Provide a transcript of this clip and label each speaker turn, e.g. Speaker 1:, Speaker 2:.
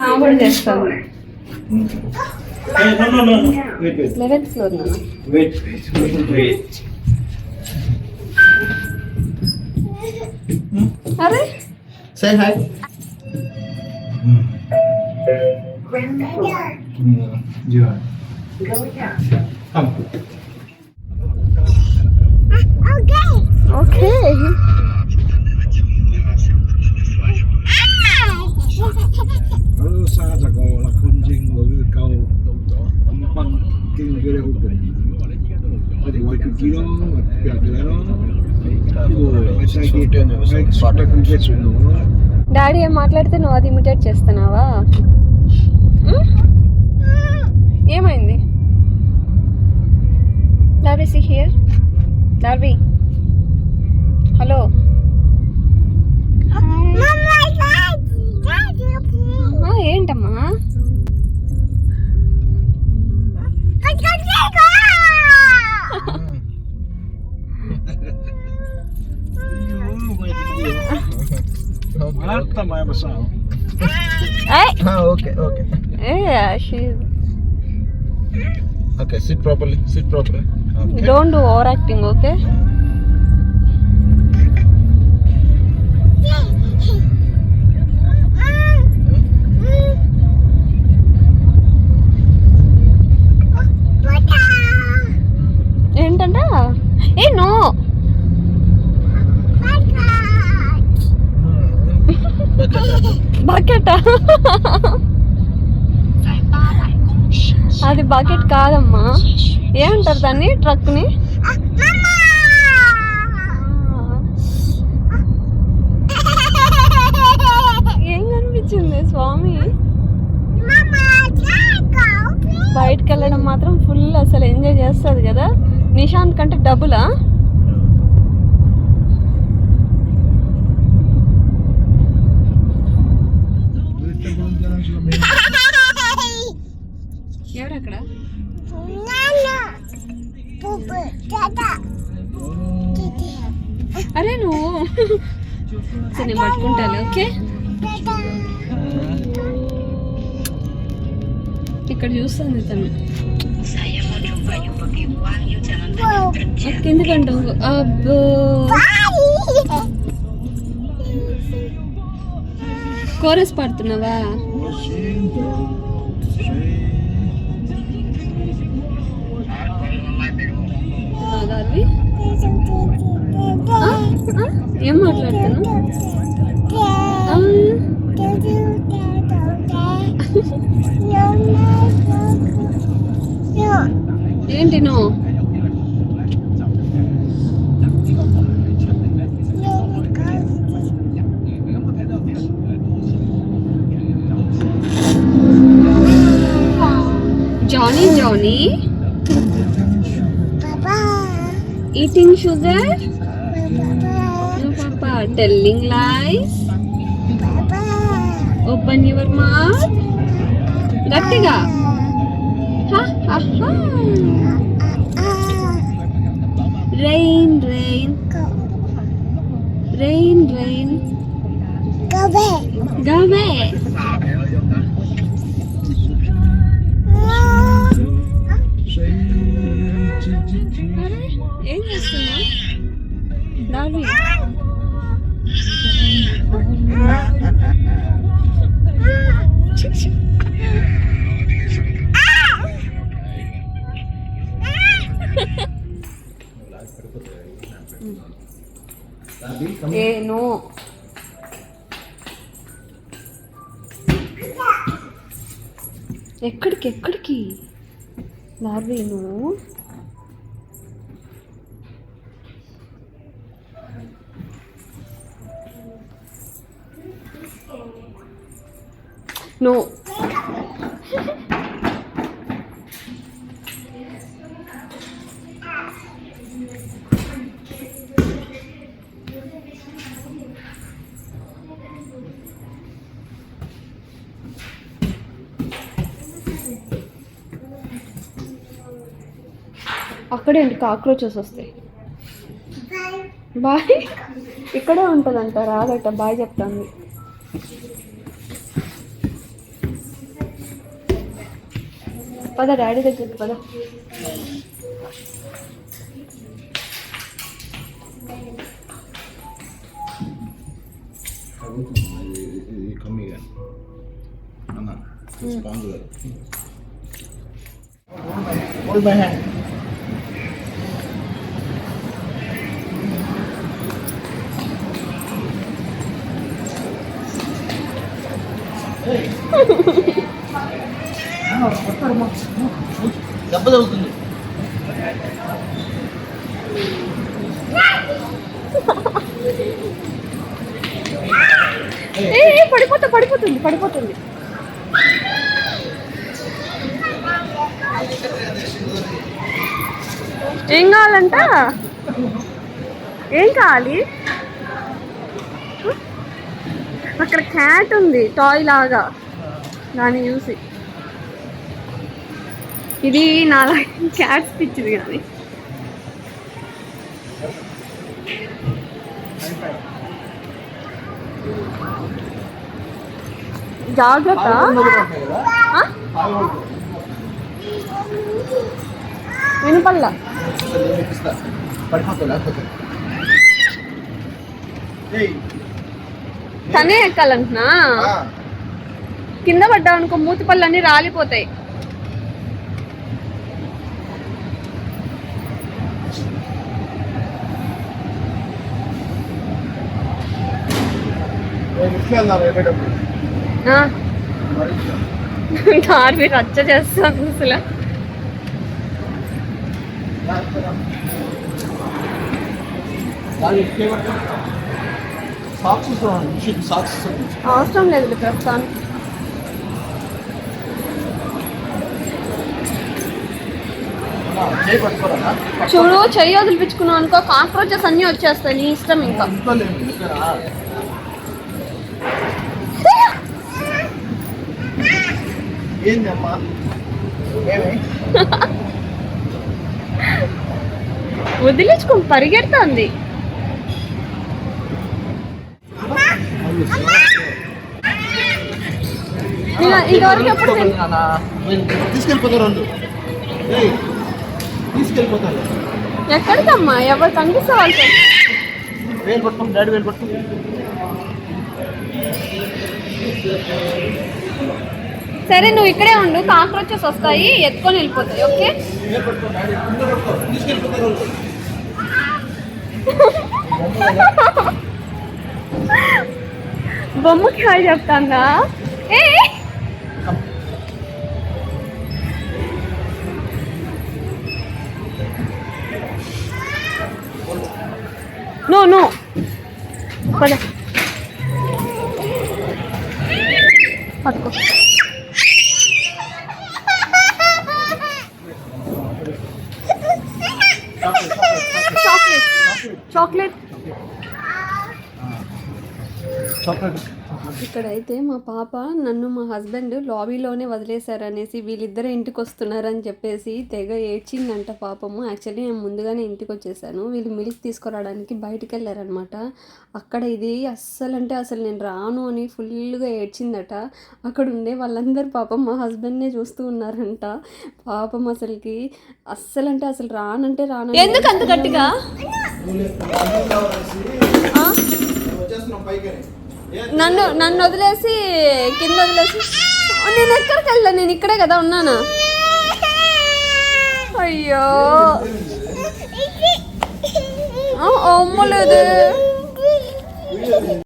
Speaker 1: ఆమె కూడా చేస్తాను
Speaker 2: Hey, no, no, no, no. Wait, wait.
Speaker 1: Eleventh floor నాన్న
Speaker 2: Wait, wait, wait.
Speaker 1: అరే
Speaker 3: Say hi.
Speaker 2: Yeah. Kalau sa sa ko la kun jing lo yu kau ang pang king gere hu gere. Ade wa ku kilo wa pya gere no. Yo, sa ki sa sort of context no.
Speaker 1: Daddy ఏం మాట్లాడితే నువ్వు అది imitate చేస్తున్నావా ఉమ్? ఏమైంది
Speaker 2: Darby
Speaker 1: see
Speaker 3: here Darby hello
Speaker 1: ఏ షీ
Speaker 3: Okay, sit properly. Sit properly. Okay.
Speaker 1: Don't do over acting okay bucket అది bucket కాదమ్మా. ఏమంటారు దాన్ని? ట్రక్ని? ఏం కనిపించింది స్వామి? బయటకు వెళ్ళడం మాత్రం ఫుల్ అసలు ఎంజాయ్ చేస్తుంది కదా. నిశాంత్ కంటే డబులా? ఎవరు అక్కడ అరే నువ్వు. సరే నేను పట్టుకుంటాను ఓకే? ఇక్కడ చూస్తుంది తను. ఎందుకంటే అబ్బో. కోరస్ పాడుతున్నావా? కాదాది ఏం మాట్లాడుతున్నావు? ఏంటి నువ్వు? Johnny Johnny. eating sugar? Papa. No, Papa. Telling lies? Papa. Open your mouth. Gattiga. Ha ha ha. Rain, rain. Rain, rain. Go away. Go away. నేను నో ఎక్కడికి? ఎక్కడికి డార్వి నువ్వు అక్కడే అక్కడేంటి కాక్రోచెస్ వస్తాయి. బాయ్. ఇక్కడే ఉంటుందంట రాదట బాయ్ చెప్తాను పద డాడీ దగ్గరికి పద.
Speaker 2: అన్న
Speaker 3: దెబ్బ తగ్గుతుంది
Speaker 1: పడిపోతా పడిపోతుంది పడిపోతుంది. ఏం కావాలంట? ఏం కావాలి? అక్కడ క్యాట్ ఉంది టాయ్ లాగా. దాన్ని చూసి. ఇది నాలా క్యాట్స్ పిచ్చిది కానీ. జాగ్రత్త. వినపల్లా.
Speaker 3: పడిపోతుందా
Speaker 1: తనే ఎక్కాలంటున్నా? కింద పడ్డావు అనుకో మూతి పళ్ళన్నీ రాలిపోతాయి. దారి రచ్చ చేస్తాను అసలు.
Speaker 3: సాక్స్
Speaker 1: అవసరం లేదు ప్రస్తుతానికి. చూడు చెయ్యి వదిలిపించుకున్నావు అనుకో కాక్రోచెస్ అన్నీ వచ్చేస్తాయి నీ ఇష్టం ఇంకా.
Speaker 3: ఇంట్లో లేదు ఇక్కడ ఏంది అమ్మా? ఏమి?
Speaker 1: వదిలించుకో పరిగెడుతోంది నేను ఇంతవరకు ఎప్పుడు తిన్-
Speaker 3: తీసుకెళ్ళిపోతారు తీసుకెళ్ళిపోతారు.
Speaker 1: ఎక్కడికమ్మా? ఎవరు కనిపిస్తే వాళ్ళకి
Speaker 3: వేలు పట్టుకుని డాడీ వేలు పట్టుకుని
Speaker 1: సరే నువ్వు ఇక్కడే ఉండు. కాక్రోచెస్ వస్తాయి. ఎత్తుకొని వెళ్ళిపోతాయి ఓకే?
Speaker 3: తీసుకెళ్ళిపోతారు వాళ్ళు.
Speaker 1: బొమ్మకి హాయ్ చెప్తాందా ఏ నో నో పద పట్టుకో చాక్లెట్
Speaker 3: చాక్లెట్
Speaker 1: ఇక్కడైతే మా పాప నన్ను మా హస్బెండ్ లాబీలోనే వదిలేశారనేసి వీళ్ళిద్దరు ఇంటికి వస్తున్నారని చెప్పేసి తెగ ఏడ్చిందంట పాపము. యాక్చువల్లీ నేను ముందుగానే ఇంటికి వచ్చేసాను వీళ్ళు మిల్క్ తీసుకురావడానికి బయటికి వెళ్ళారనమాట అక్కడ ఇది అస్సలు అంటే అసలు నేను రాను అని ఫుల్గా ఏడ్చిందట. అక్కడ ఉండే వాళ్ళందరూ పాపం మా హస్బెండ్నే చూస్తూ ఉన్నారంట. పాపం అసలుకి అస్సలు అంటే అసలు రానంటే రాను ఎందుకు అంత గట్టిగా? ఆ?
Speaker 3: వచ్చేస్తున్నాం పైకి
Speaker 1: నన్ను నన్ను వదిలేసి కింద వదిలేసి నేను ఎక్కడికి వెళ్ళా నేను ఇక్కడే కదా ఉన్నాను అయ్యో ఆ, అమ్మ లేదు